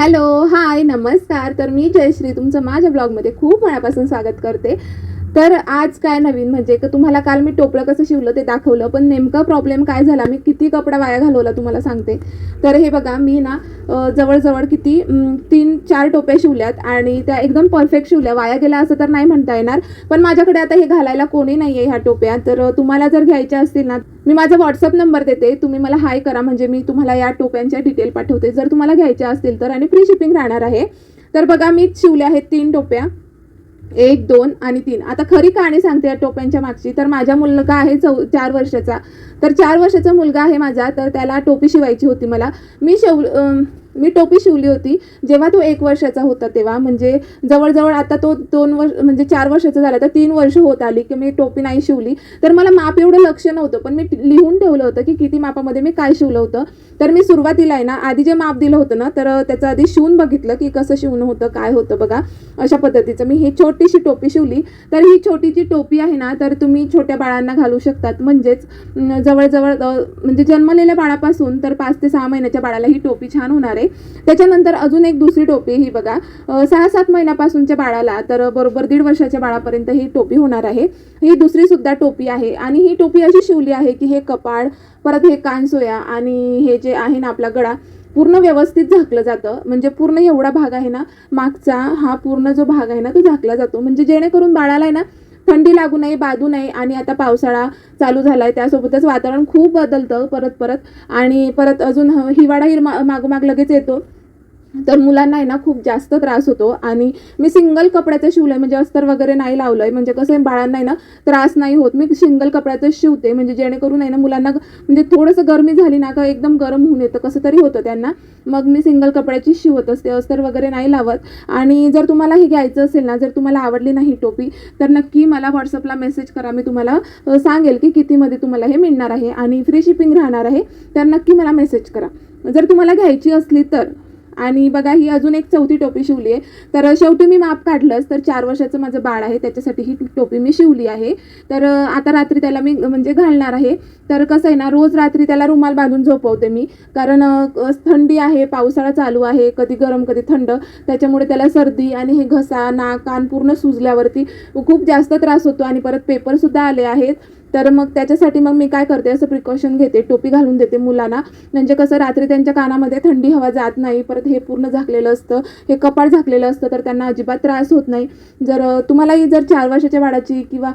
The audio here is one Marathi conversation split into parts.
हॅलो हाय नमस्कार. तर मी जयश्री तुमचं माझ्या ब्लॉगमध्ये खूप मनापासून स्वागत करते. तर आज काय नवीन? म्हणजे का तुम्हाला काल मी टोपलं कसं शिवलं ते दाखवलं पण नेमका प्रॉब्लेम काय झाला? मी किती कपडा वाया घालवला तुम्हाला सांगते. तर हे बघा मी ना जवळजवळ किती तीन चार टोप्या शिवल्यात आणि त्या एकदम परफेक्ट शिवल्या. वाया गेल्या असं तर नाही म्हणता येणार पण माझ्याकडे आता हे घालायला कोणी नाही आहे ह्या टोप्या. तर तुम्हाला जर घ्यायच्या असतील ना मी माझा व्हॉट्सअप नंबर देते. तुम्ही मला हाय करा. म्हणजे मी तुम्हाला या टोप्यांच्या डिटेल पाठवते. जर तुम्हाला घ्यायच्या असतील तर आणि फ्री शिपिंग राहणार आहे. तर बघा मी शिवल्या आहेत तीन टोप्या. एक दोन आणि तीन. आता खरी कहाणी सांगते या टोप्यांच्या मागची. तर माझा मुलगा आहे चौ चार वर्षाचा. तर चार वर्षाचा मुलगा आहे माझा. तर त्याला टोपी शिवायची होती मला. मी शेव मी टोपी शिवली होती. जेव्हा तो एक वर्षाचा होता तेव्हा म्हणजे जवळजवळ आता तो दोन वर्ष म्हणजे चार वर्षाचा झाला तर तीन वर्ष होत आली की मी टोपी नाही शिवली. तर मला माप एवढं लक्ष नव्हतं पण मी लिहून ठेवलं होतं की किती मापामध्ये मी काय शिवलं होतं. तर मी सुरुवातीला आहे ना आधी जे माप दिलं होतं ना तर त्याचं आधी शिवून बघितलं की कसं शिवणं होतं काय होतं बघा. अशा पद्धतीचं मी ही छोटीशी टोपी शिवली. तर ही छोटीची टोपी आहे ना तर तुम्ही छोट्या बाळांना घालू शकतात. म्हणजेच जवळजवळ म्हणजे जन्मलेल्या बाळापासून तर पाच ते सहा महिन्याच्या बाळाला ही टोपी छान होणार आहे. त्याच्यानंतर अजून एक दुसरी टोपी ही बघा. सहा सात महिन्यापासूनच्या बाळाला तर बरोबर दीड वर्षाच्या बाळापर्यंत ही टोपी होणार आहे. ही दुसरी सुद्धा टोपी आहे आणि ही टोपी अशी शिवली आहे की हे कपाळ परत हे कानसोया आणि हे जे आहे ना आपला गळा पूर्ण व्यवस्थित झाकलं जातं. म्हणजे पूर्ण एवढा भाग आहे ना मागचा हा पूर्ण जो भाग आहे ना तो झाकला जातो. म्हणजे जेणेकरून बाळाला आहे ना थंडी लागू नये बाधू नये आणि आता पावसाळा चालू झाला आहे त्यासोबतच वातावरण खूप बदलतं परत परत आणि परत अजून ह- हिवाळा ही मागोमाग लगेच येतो. तर मुलांना आहे ना खूप जास्त त्रास होतो. आणि मी सिंगल कपड्याचं शिवलंय म्हणजे अस्तर वगैरे नाही लावलंय. म्हणजे कसं आहे बाळांना आहे ना त्रास नाही होत. मी सिंगल कपड्याचं शिवते. म्हणजे जेणेकरून आहे ना मुलांना म्हणजे थोडंसं गरमी झाली ना का एकदम गरम होऊन येतं. कसं तरी होतं त्यांना. मग मी सिंगल कपड्याची शिवत असते. अस्तर वगैरे नाही लावत. आणि जर तुम्हाला हे घ्यायचं असेल ना जर तुम्हाला आवडली नाही टोपी तर नक्की मला व्हॉट्सअपला मेसेज करा. मी तुम्हाला सांगेल की कितीमध्ये तुम्हाला हे मिळणार आहे. आणि फ्री शिपिंग राहणार आहे. तर नक्की मला मेसेज करा. जर तुम्हाला घ्यायची असली तर आणि बघा ही अजून एक चौथी टोपी शिवली आहे तर शेवटी मी माप काढलंच तर चार वर्षाचं माझं बाळ आहे त्याच्यासाठी ही टोपी मी शिवली आहे. तर आता रात्री त्याला मी म्हणजे घालणार आहे. तर कसं आहे ना रोज रात्री त्याला रुमाल बांधून झोपवते मी. कारण थंडी आहे पावसाळा चालू आहे कधी गरम कधी थंड. त्याच्यामुळे त्याला सर्दी आणि हे घसा नाक कान पूर्ण सुजल्यावरती खूप जास्त त्रास होतो आणि परत पेपरसुद्धा आले आहेत. तर मग त्याच्यासाठी मग मी काय करते असं प्रिकॉशन घेते. टोपी घालून देते मुलांना. म्हणजे कसं रात्री त्यांच्या कानामध्ये थंडी हवा जात नाही. परत हे पूर्ण झाकलेलं असतं. हे कपाळ झाकलेलं असतं तर त्यांना अजिबात त्रास होत नाही. जर तुम्हालाही जर चार वर्षाच्या बाळाची किंवा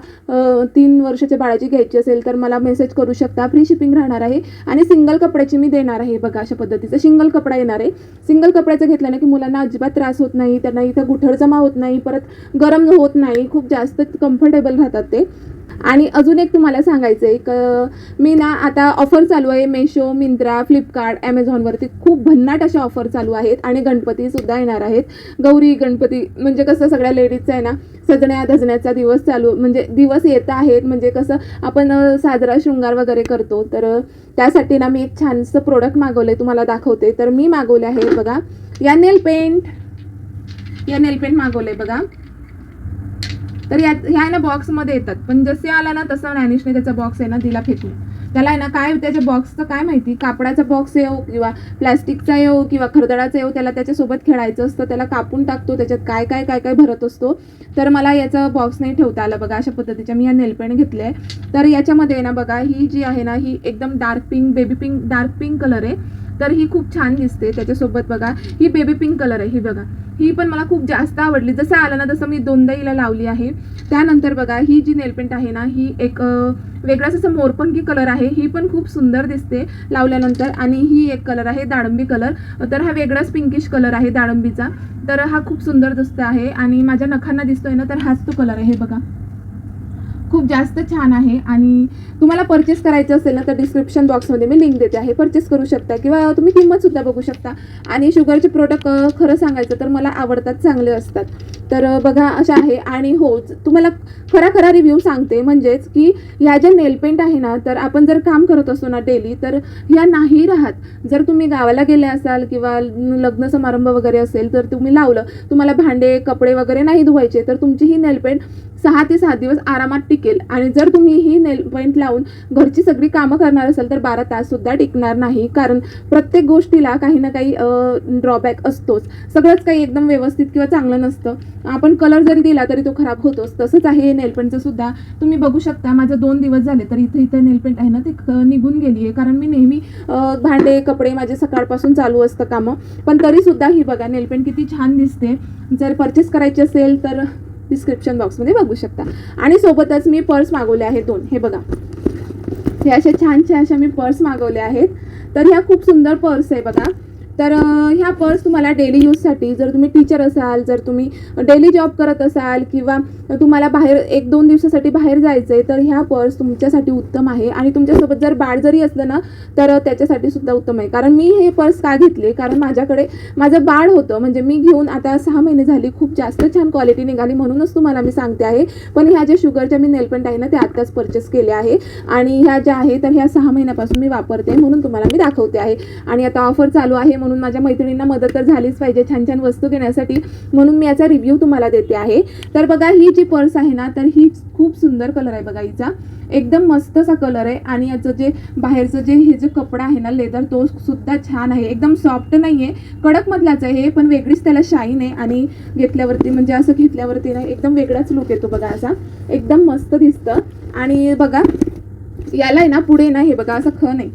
तीन वर्षाच्या बाळाची घ्यायची असेल तर मला मेसेज करू शकता. फ्री शिपिंग राहणार आहे. आणि सिंगल कपड्याची मी देणार आहे बघा अशा पद्धतीचं. सिंगल कपडा येणार आहे. सिंगल कपड्याचं घेतल्याने की मुलांना अजिबात त्रास होत नाही. त्यांना इथं गुठळ जमा होत नाही. परत गरम होत नाही. खूप जास्त कम्फर्टेबल राहतात ते. आणि अजून एक तुम्हाला सांगायचं आहे क मी ना आता ऑफर चालू आहे मेशो मिंत्रा फ्लिपकार्ट ॲमेझॉनवरती खूप भन्नाट अशा ऑफर चालू आहेत आणि गणपतीसुद्धा येणार आहेत. गौरी गणपती म्हणजे कसं सगळ्या लेडीजचं आहे ना सजण्या धजण्याचा दिवस चालू म्हणजे दिवस येत आहेत. म्हणजे कसं आपण साजरा शृंगार वगैरे करतो. तर त्यासाठी ना मी एक छानसं प्रोडक्ट मागवलं आहे तुम्हाला दाखवते. तर मी मागवले आहे बघा या नेल पेंट या नेल पेंट मागवले बघा. तर यात ह्या आहे ना बॉक्समध्ये येतात. पण जसे आला ना तसं नॅनिशने त्याचा बॉक्स आहे ना दिला फेकून त्याला आहे ना काय त्याच्या बॉक्सचं काय माहिती? कापडाचा बॉक्स येऊ किंवा प्लॅस्टिकचा येऊ किंवा खरदडाचा येऊ त्याला त्याच्यासोबत खेळायचं असतं त्याला कापून टाकतो त्याच्यात काय काय काय काय भरत असतो. तर मला याचा बॉक्स नाही ठेवता आला बघा अशा पद्धतीच्या मी या नेलपेन घेतले आहे तर याच्यामध्ये आहे ना बघा ही जी आहे ना ही एकदम dark pink baby pink dark pink colour आहे. तर ही खूप छान दिसते त्याच्यासोबत बघा. ही बेबी पिंक कलर आहे ही बघा. ही पण मला खूप जास्त आवडली. जसं आलं ना तसं मी दोनदा हिला लावली आहे. त्यानंतर बघा ही जी नेलपेंट आहे ना ही एक वेगळाच असं मोरपंखी कलर आहे. ही पण खूप सुंदर दिसते लावल्यानंतर. आणि ही एक कलर आहे दाळंबी कलर तर हा वेगळाच पिंकिश कलर आहे दाळंबीचा तर हा खूप सुंदर दिसतो आहे. आणि माझ्या नखांना दिसतोय ना तर हाच तो कलर आहे हे बघा. खूप जास्त छान आहे आणि तुम्हाला परचेस करायचं असेल ना तर डिस्क्रिप्शन बॉक्समध्ये मी लिंक देते आहे. परचेस करू शकता किंवा तुम्ही किंमतसुद्धा बघू शकता. आणि शुगरचे प्रोडक्ट खरं सांगायचं तर मला आवडतात चांगले असतात. तर बघा अशा आहे. आणि हो तुम्हाला खरा खरा रिव्ह्यू सांगते. म्हणजेच की ह्या ज्या नेलपेंट आहे ना तर आपण जर काम करत असतो ना डेली तर ह्या नाही राहत. जर तुम्ही गावाला गेले असाल किंवा लग्न समारंभ वगैरे असेल तर तुम्ही लावलं. तुम्हाला भांडे कपडे वगैरे नाही धुवायचे तर तुमची ही नेलपेंट सहा ते सात दिवस आरामात टिकेल. आणि जर तुम्ही ही नेल पेंट लावून घरची सगळी कामं करणार असाल तर बारा तास सुद्धा टिकणार नाही. कारण प्रत्येक गोष्टीला काही ना काही ड्रॉबॅक असतोच. सगळंच काही एकदम व्यवस्थित किंवा चांगलं नसतं. आपण कलर जरी दिला तरी तो खराब होतोच. तसंच आहे नेलपेंटचं सुद्धा. तुम्ही बघू शकता माझं दोन दिवस झाले तर इथे इथे नेलपेंट आहे ना ते निघून गेली आहे कारण मी नेहमी भांडे कपडे माझे सकाळपासून चालू असतं कामं. पण तरी सुद्धा ही बघा नेलपेंट किती छान दिसते. जर परचेस करायची असेल तर डिस्क्रिप्शन बॉक्समध्ये बघू शकता. आणि सोबतच मी पर्स मागवले आहे दोन. हे बघा. हे अशा छानशा अशा मी पर्स मागवल्या आहेत. तर ह्या खूप सुंदर पर्स आहे बघा. तर ह्या पर्स तुम्हाला डेली यूजसाठी जर तुम्ही टीचर असाल जर तुम्ही डेली जॉब करत असाल किंवा तुम्हाला बाहेर एक दोन दिवसासाठी बाहेर जायचं आहे तर ह्या पर्स तुमच्यासाठी उत्तम आहे. आणि तुमच्यासोबत जर बाळ जरी असलं ना तर त्याच्यासाठी सुद्धा उत्तम आहे. कारण मी हे पर्स का घेतले? कारण माझ्याकडे माझं बाळ होतं. म्हणजे मी घेऊन आता सहा महिने झाली खूप जास्त छान क्वालिटी निघाली म्हणूनच तुम्हाला मी सांगते आहे. पण ह्या ज्या शुगरच्या मी नेलपेंट आहे ना त्या आत्ताच परचेस केल्या आहे. आणि ह्या ज्या आहे तर ह्या सहा महिन्यापासून मी वापरते म्हणून तुम्हाला मी दाखवते आहे. आणि आता ऑफर चालू आहे म्हणून माझ्या मैत्रिणींना मदत तर झालीच पाहिजे छान छान वस्तू घेण्यासाठी. म्हणून मी याचा रिव्ह्यू तुम्हाला देते आहे. तर बघा ही जी पर्स आहे ना तर ही खूप सुंदर कलर आहे बघा हिचा. एकदम मस्त असा कलर आहे आणि याचं जे बाहेरचं जे हे जे कपडा आहे ना लेदर तो सुद्धा छान आहे. एकदम सॉफ्ट नाही आहे कडक मधलाच आहे हे पण वेगळीच त्याला शाईन आहे आणि घेतल्यावरती म्हणजे असं घेतल्यावरती ना एकदम वेगळाच लुक येतो बघा असा. एकदम मस्त दिसतं. आणि बघा याला आहे ना पुढे ना हे बघा असं खण आहे.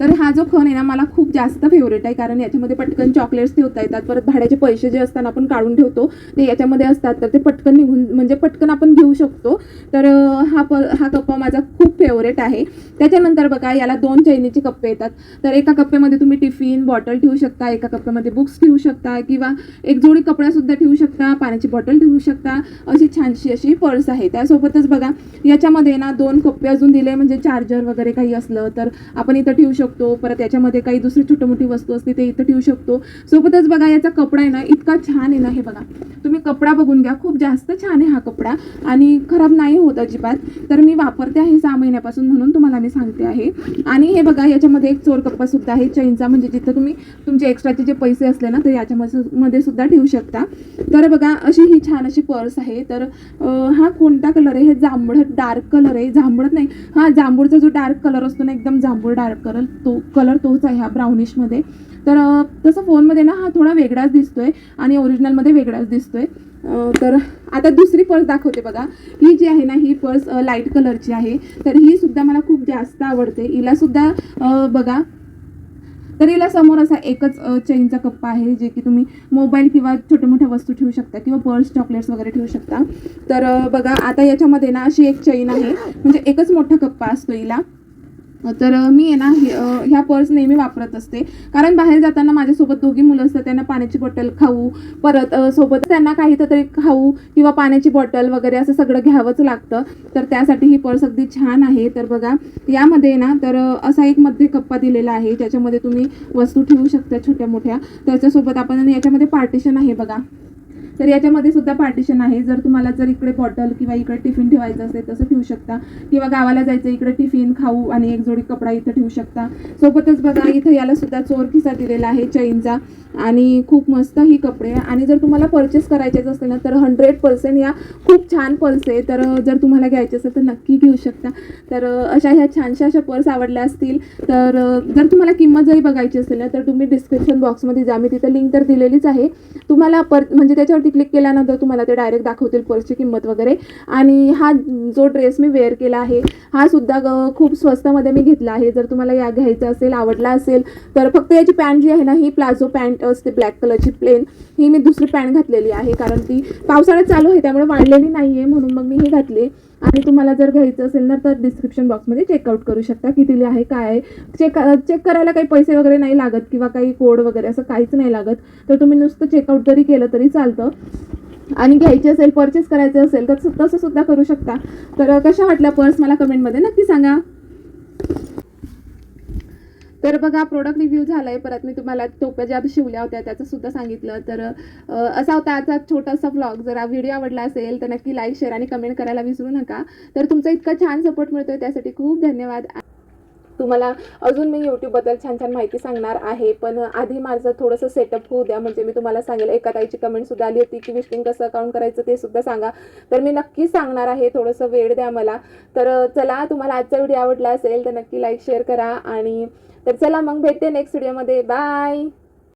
तर हा जो खण आहे ना मला खूप जास्त फेवरेट आहे. कारण याच्यामध्ये पटकन चॉकलेट्स ठेवता येतात परत भाड्याचे पैसे जे असतात आपण काढून ठेवतो ते याच्यामध्ये असतात. तर ते पटकन निघून म्हणजे पटकन आपण घेऊ शकतो. तर हा प हा कप्पा माझा खूप फेवरेट आहे. त्याच्यानंतर बघा याला दोन चैनीचे कप्पे येतात. तर एका कप्प्यामध्ये तुम्ही टिफिन बॉटल ठेवू शकता एका कप्प्यामध्ये बुक्स ठेवू शकता किंवा एक जोडी कपड्यासुद्धा ठेवू शकता पाण्याची बॉटल ठेवू शकता अशी छानशी अशी पर्स आहे. त्यासोबतच बघा याच्यामध्ये ना दोन कप्पे अजून दिले म्हणजे चार्जर वगैरे काही असलं तर आपण इथं ठेवू शकतो. परत याच्यामध्ये काही दुसरी छोटी मोठी वस्तू असते ते इथं ठेवू शकतो. सोबतच बघा याचा कपडा आहे ना इतका छान आहे ना हे बघा. तुम्ही कपडा बघून घ्या खूप जास्त छान आहे हा कपडा. आणि खराब नाही होत अजिबात. तर मी वापरते आहे सहा महिन्यापासून म्हणून तुम्हाला मी सांगते आहे. आणि हे बघा याच्यामध्ये एक चोर कप्पा सुद्धा आहे चैनचा. म्हणजे जिथं तुम्ही तुमचे एक्स्ट्राचे जे पैसे असले ना तर याच्यामध्ये मध्ये सुद्धा ठेवू शकता. तर बघा अशी ही छान अशी पर्स आहे. तर हा कोणता कलर आहे? हे जांभळट डार्क कलर आहे. जांभळत नाही. हा जांभूळचा जो डार्क कलर असतो ना एकदम जांभूळ डार्क कलर तो कलर तोच आहे हा ब्राउनिशमध्ये तर तसं फोनमध्ये ना हा थोडा वेगळाच दिसतोय आणि ओरिजिनलमध्ये वेगळाच दिसतोय. तर आता दुसरी पर्स दाखवते बघा. ही जी आहे ना ही पर्स लाइट कलरची आहे. तर ही सुद्धा मला खूप जास्त आवडते. हिला सुद्धा बघा. तर हिला समोर असा एकच चेनचा कप्पा आहे जे की तुम्ही मोबाईल किंवा छोट्या मोठ्या वस्तू ठेवू शकता किंवा पर्स चॉकलेट्स वगैरे ठेवू शकता. तर बघा आता याच्यामध्ये ना अशी एक चैन आहे. म्हणजे एकच मोठा कप्पा असतो हिला. तर मी आहे ना हे, ह्या पर्स नेहमी वापरत असते. कारण बाहेर जाताना माझ्यासोबत दोघी मुलं असतात त्यांना पाण्याची बॉटल खाऊ परत सोबत त्यांना काही तरी खाऊ किंवा पाण्याची बॉटल वगैरे असं सगळं घ्यावंच लागतं. तर त्यासाठी ही पर्स अगदी छान आहे. तर बघा यामध्ये ना तर असा एक मध्ये कप्पा दिलेला आहे ज्याच्यामध्ये तुम्ही वस्तू ठेवू शकता छोट्या मोठ्या त्याच्यासोबत आपण याच्यामध्ये पार्टिशन आहे बघा. तर याच्यामध्ये सुद्धा पार्टिशन आहे. जर तुम्हाला जर इकडे बॉटल किंवा इकडे टिफिन ठेवायचं असेल तसं ठेवू शकता. किंवा गावाला जायचं इकडे टिफिन खाऊ आणि एक जोडी कपडा इथं ठेवू शकता. सोबतच बघा इथं याला सुद्धा चोर खिसा दिलेला आहे चैनचा. आणि खूप मस्त ही कपडे आणि जर तुम्हाला परचेस करायचेच असेल ना तर हंड्रेड पर्सेंट या खूप छान पर्स आहे. तर जर तुम्हाला घ्यायचे असेल तर नक्की घेऊ शकता. तर अशा ह्या छानशा अशा पर्स आवडल्या असतील तर जर तुम्हाला किंमत जरी बघायची असेल ना तर तुम्ही डिस्क्रिप्शन बॉक्समध्ये जा. मी तिथं लिंक तर दिलेलीच आहे. तुम्हाला पर म्हणजे त्याच्यावरती क्लिक केल्यानंतर तुम्हाला ते डायरेक्ट दाखवतील पर्सची किंमत वगैरे. आणि हा जो ड्रेस मी वेअर केला आहे हा सुद्धा ग- खूप स्वस्तामध्ये मी घेतला आहे. जर तुम्हाला या घ्यायचा असेल आवडला असेल तर फक्त याची पॅन्ट जी आहे ना ही प्लाझो पॅन्ट असते ब्लॅक कलरची प्लेन ही मी दुसरी पॅन्ट घातलेली आहे कारण ती पावसाळ्यात चालू आहे त्यामुळे वाढलेली नाही आहे म्हणून मग मी ही घातली. आणि तुम्हाला जर घ्यायचं असेल ना तर डिस्क्रिप्शन बॉक्समध्ये चेकआउट करू शकता कितीली आहे काय आहे. चेक चेक करायला काही पैसे वगैरे नाही लागत किंवा काही कोड वगैरे असं काहीच नाही लागत. तर तुम्ही नुसतं चेकआउट जरी केलं तरी चालतं. आणि घ्यायची असेल परचेस करायचं असेल तर तसं सुद्धा करू शकता. तर कशा वाटल्या पर्स मला कमेंटमध्ये नक्की सांगा. तर बघा प्रोडक्ट रिव्ह्यू झालाय. परत मी तुम्हाला टोप्या ज्या शिवल्या होत्या त्याचं सुद्धा सांगितलं. तर असा होता आजचा छोटासा ब्लॉग जर हा व्हिडिओ आवडला असेल तर नक्की लाईक शेअर आणि कमेंट करायला विसरू नका. तर तुमचा इतका छान सपोर्ट मिळतोय त्यासाठी खूप धन्यवाद. तुम्हाला अजून मी यूट्यूबबद्दल छान छान माहिती सांगणार आहे पण आधी माझं थोडंसं सेटअप होऊ द्या. म्हणजे मी तुम्हाला सांगेल एका ताईची कमेंटसुद्धा आली होती की विस्टिंग कसं अकाउंट करायचं ते सुद्धा सांगा. तर मी नक्की सांगणार आहे थोडंसं वेळ द्या मला. तर चला तुम्हाला आजचा व्हिडिओ आवडला असेल तर नक्की लाईक शेअर करा. आणि तर चला मग भेटते नेक्स्ट व्हिडिओमध्ये बाय